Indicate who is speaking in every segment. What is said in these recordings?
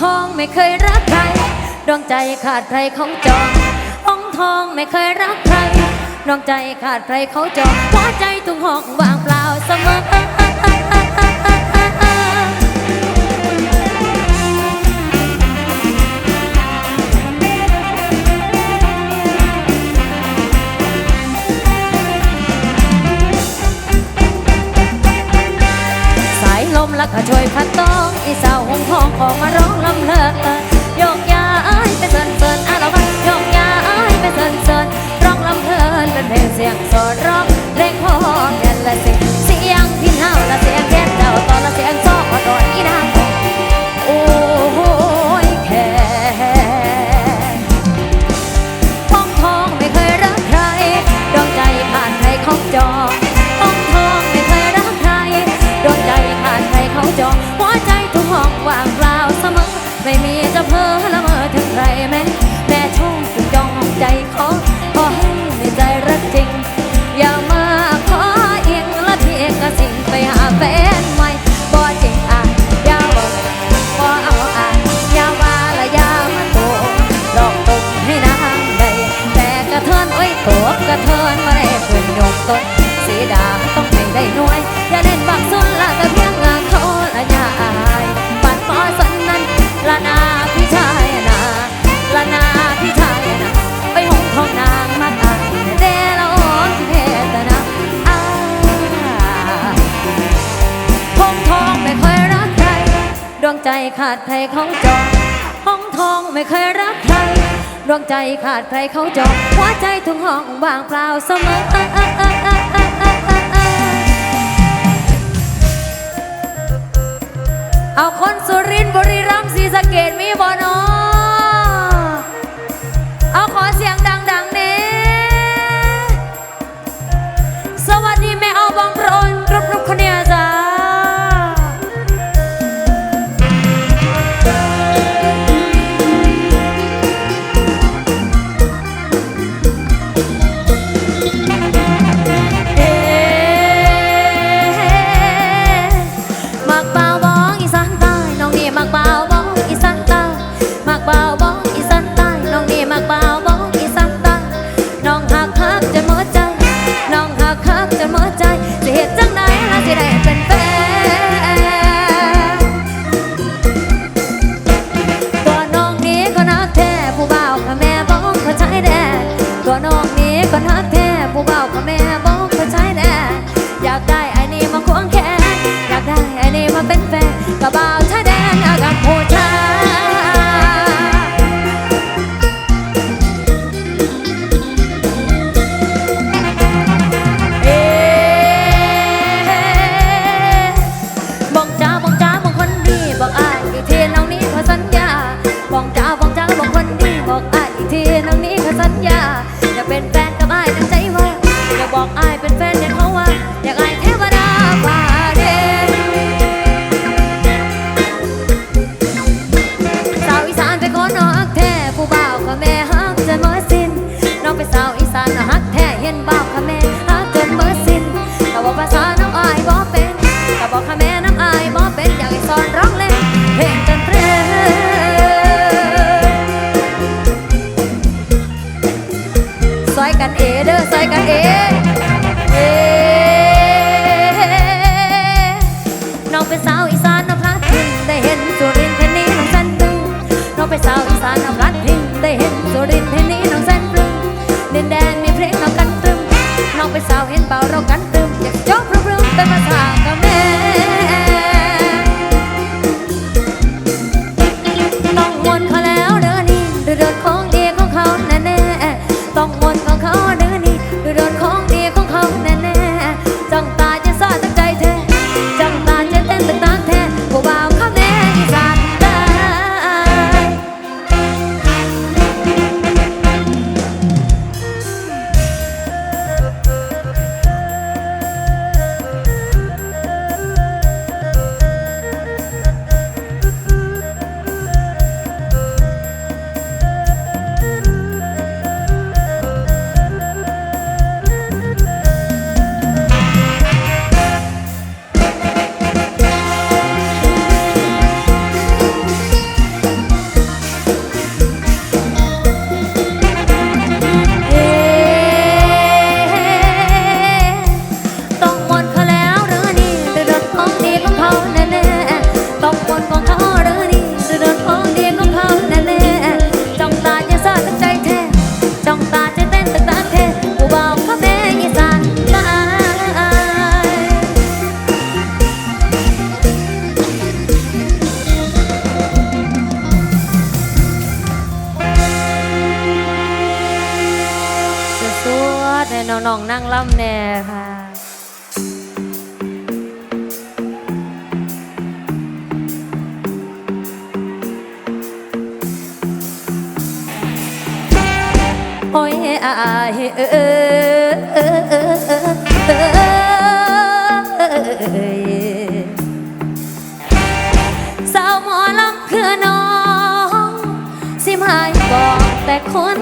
Speaker 1: ทองไม่เคยรักใคร ดวงใจขาดใครเขาจององทองไม่เคยรักใคร ดวงใจขาดใครเขาจองหัวใจทุกห้องว่างเปล่าเสมอ มแล้วก็ช่วยพัดต้องอีสาวหงทองอองมาร้องลำเลิกโยกย้ายไปเสินเสินอะเราไปโยกย้ายไปเสินเสินร้องลำเพลินเป็นเพลงเสียงสดร้องเพลงพอแก่นละเสียงเสียง นยกต้นสีดาต้องให้ได้หน่วย อย่าเล่นบักซุนละก็เพียงงานเขาละย่าอายปัดปอสันนั้นละนาพี่ชายนาละนาพี่ชายนาไปหงทองนางมากอายเดลอที่เพตนาอาห้องทองไม่เคยรักใคร ดวงใจขาดใครเขาจองห้องทองไม่เคยรักใคร ดวงใจขาดใครเขาจองหัวใจทุกห้องว่างเปล่าเสมอเอาคนสุรินทร์บุรีรัมย์ศรีสะเกดมีบ่นอเอาขอเสียงดังๆเน่สวัสดีแม่เอาบาง องเป็นสาวอีสานน้องพลัดพิงได้เห็นสุรินทร์เพนนี้น้องสันตึงน้องเป็นสาวอีสานน้องพลัดพิงได้เห็นสุรินทร์เพนนี้น้องสันตึงดินแดนมีเพลงเรากันตึมน้องเป็นสาวเห็นเบาเรากัน น้องนั่งล่ำแน่ค่ะโอ้ยอายเออเออเออเออเออเออสาวหมอลำคือน้อง สิหายบอกแต่คน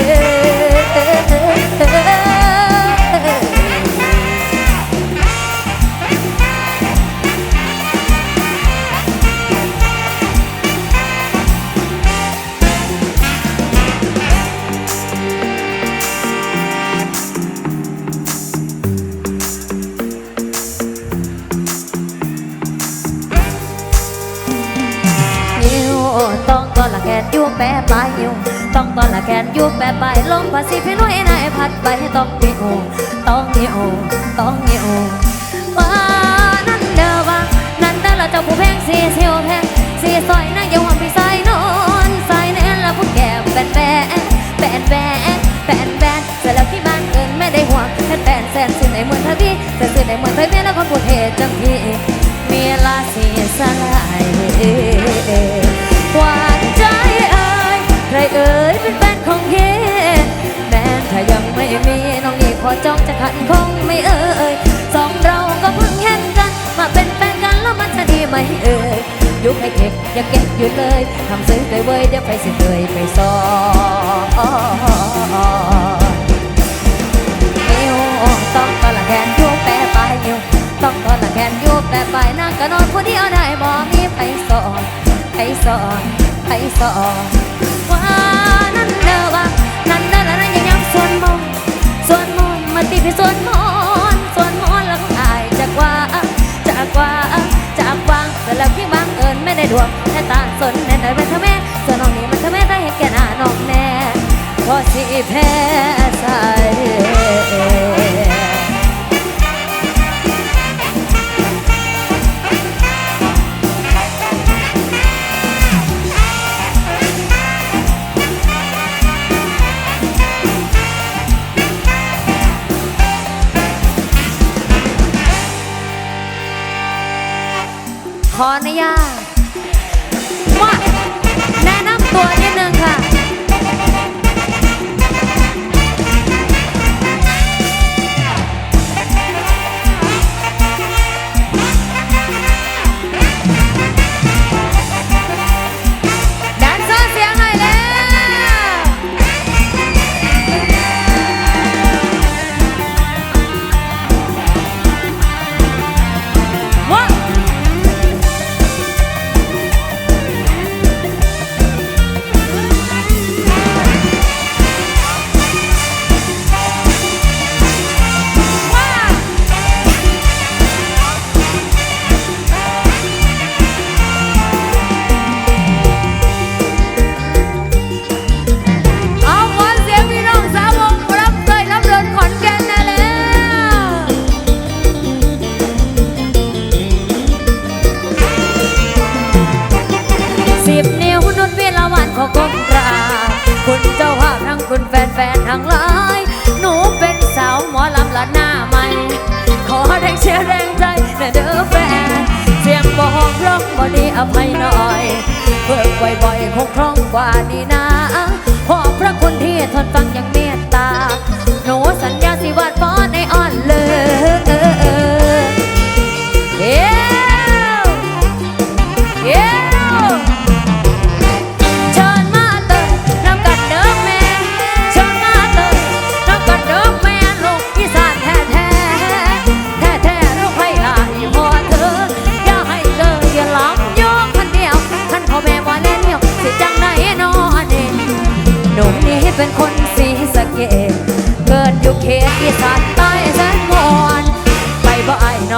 Speaker 1: อ แปะปลมพัดสิพี่ลุยนายพัดไปต้องหิวต้องหิวต้องหิวว่านั่นเด้อว่านั่นเด้อละเจ้าผู้แพงสีเสียวแพงสีซอยนั่งย่าหวังพี่สายนอนสายแน่นละผู้แก่แบนแบนแบนแบนแบนแบนเสร็จแล้วที่บ้านเอินไม่ได้ห่วงแค่แบนแสนสื่อในเมืองทวีแต่สื่อในเมืองไทยเมียแล้วคนพูดเหตุจังพี่มีลาสีสลาย ยยุคให้เก็บอย่าเก็บอยู่เลยทำซื้อเลยเว้ยเดี๋ยวไปสิเลยไปซอนนิวต้องตอนละแขนยูแปะปลายนิ้วต้องตอนละแขนยูแปะปลายนั่งก็นอนผู้เดียวได้บ่มีไผสอนไผสอนไผสอนว่านั่นเด้อว่านั่นเด้อละนั่นยังยังส่วนมองส่วนมองมาตีพี่ส่วนมอนางเอิญไม่ได้ดวงแน่ตาสนแน่นเป็นเธอแม่ส่วนน้องนี้มันเธอแม่ได้เห็นแก่หน้าน้องแน่พอสิแพ้ แรงใจนะเด้อแฟน เสียงบอกร้องบอดีอภัยหน่อยเพิ่มบ่อยๆคงคล่องกว่านี้นะขอบพระคุณที่ทนฟังอย่าง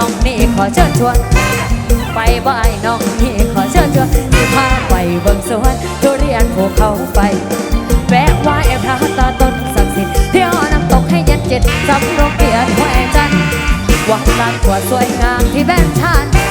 Speaker 1: น้องนี่ขอเชิญชวน ไปบ่ไอ้ายน้องนี่ขอเชิญชวนที่พาไปเบิ่งสวนทุเรียนภูเขาไฟแวะไหว้พระตาต้นศักดิ์สิทธิ์เที่ยวน้ำตกให้เย็นเจ็ดสำรงเกียรติแหวจันทร์วังลานกว่าสวยงามที่แบนชันเมื่อเดือนกรกฎาน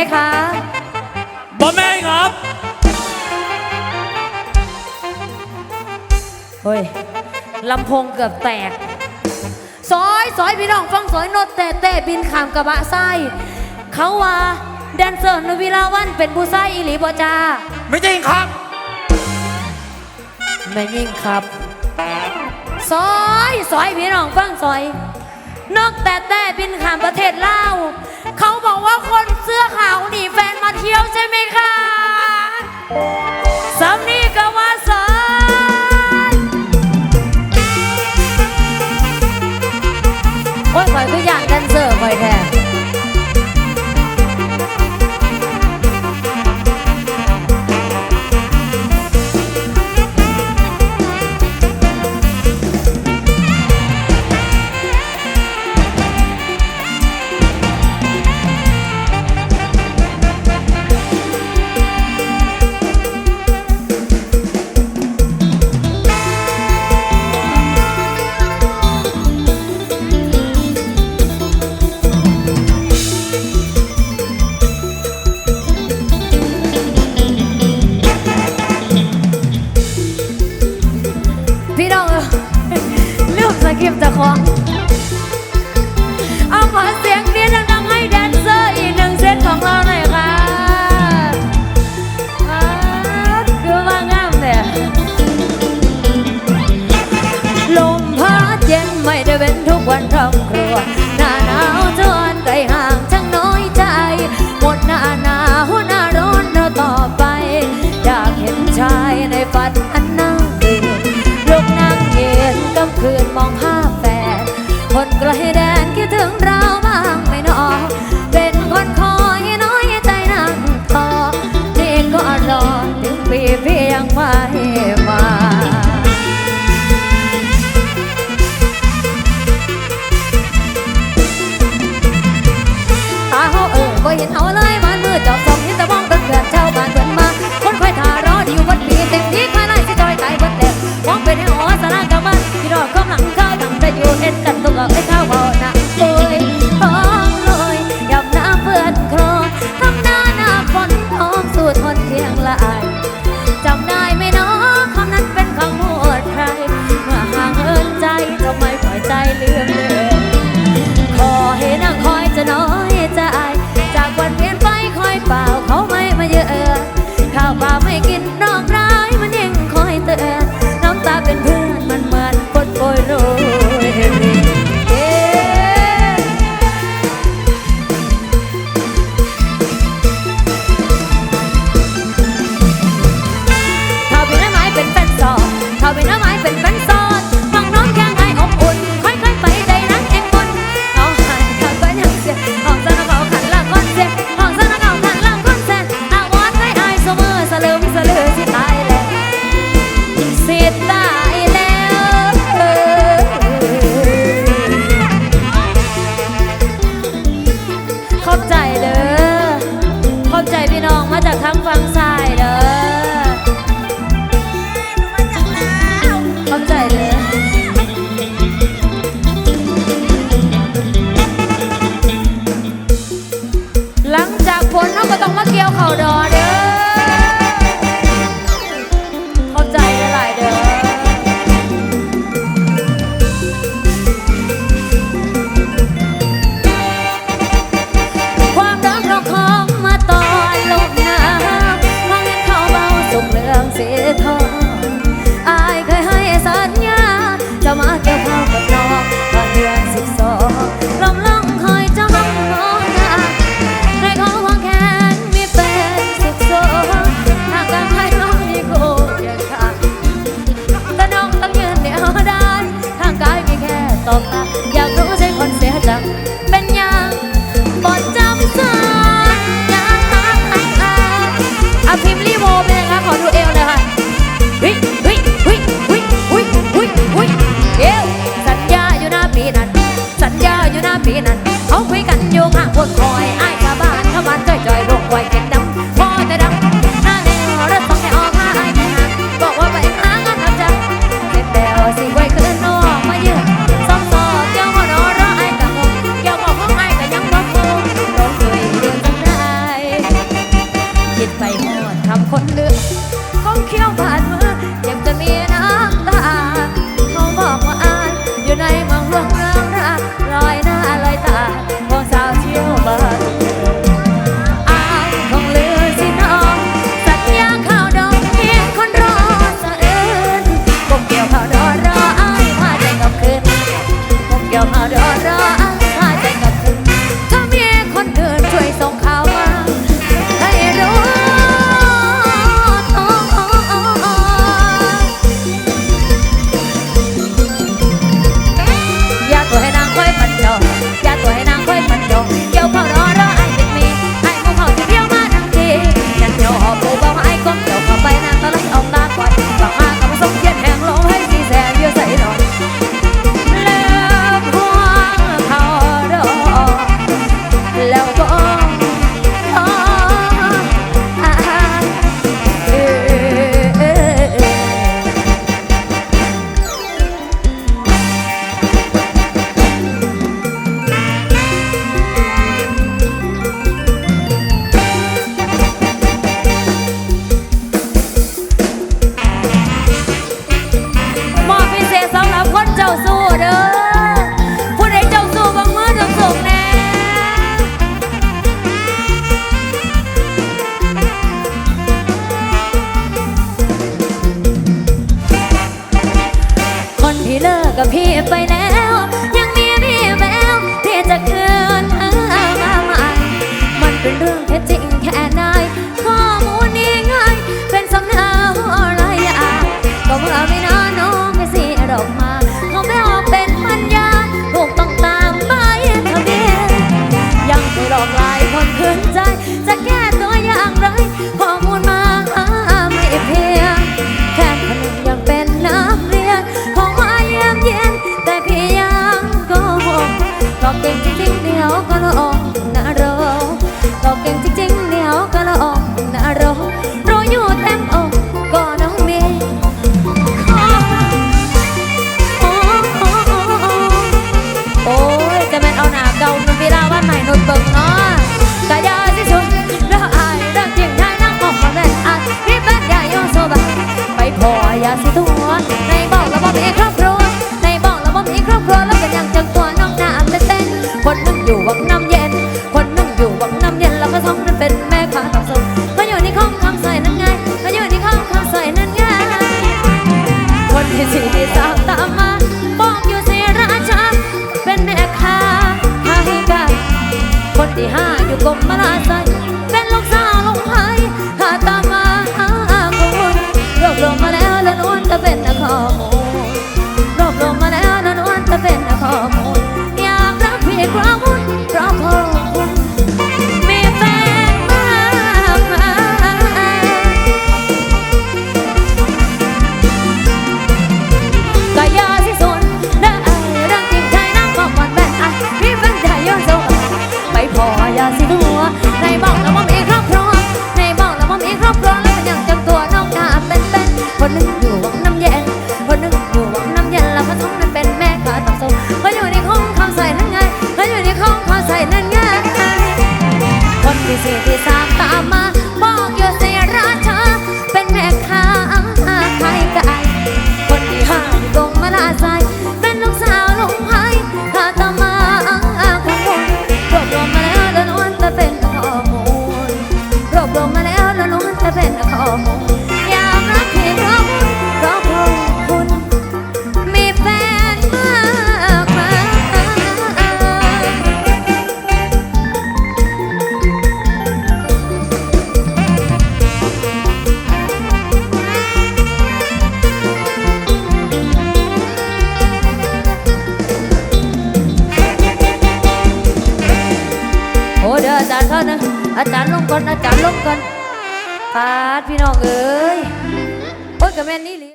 Speaker 1: มคะบอแม่ครับ เฮ้ยลำโพงเกือบแตก ซอยซอยพี่น้องฟังซอยนดแตเตบินขามกระบะไส้เขาว่าแดนเซอร์นุวิลาวันเป็นผู้ไส้อิหลีบอจา
Speaker 2: ไม่จริงครับ
Speaker 1: แม่ยิ่งครับ ซอยซอยพี่น้องฟังซอย นกแต่แต่บินขามประเทศลาว เขาบอกว่าคนเสื้อขาวหนีแฟนมาเที่ยวใช่ไหมคะสำนีก็ว่าสารโอ้ยข่อยก็อยากแดนเสิร์ข่อยแท้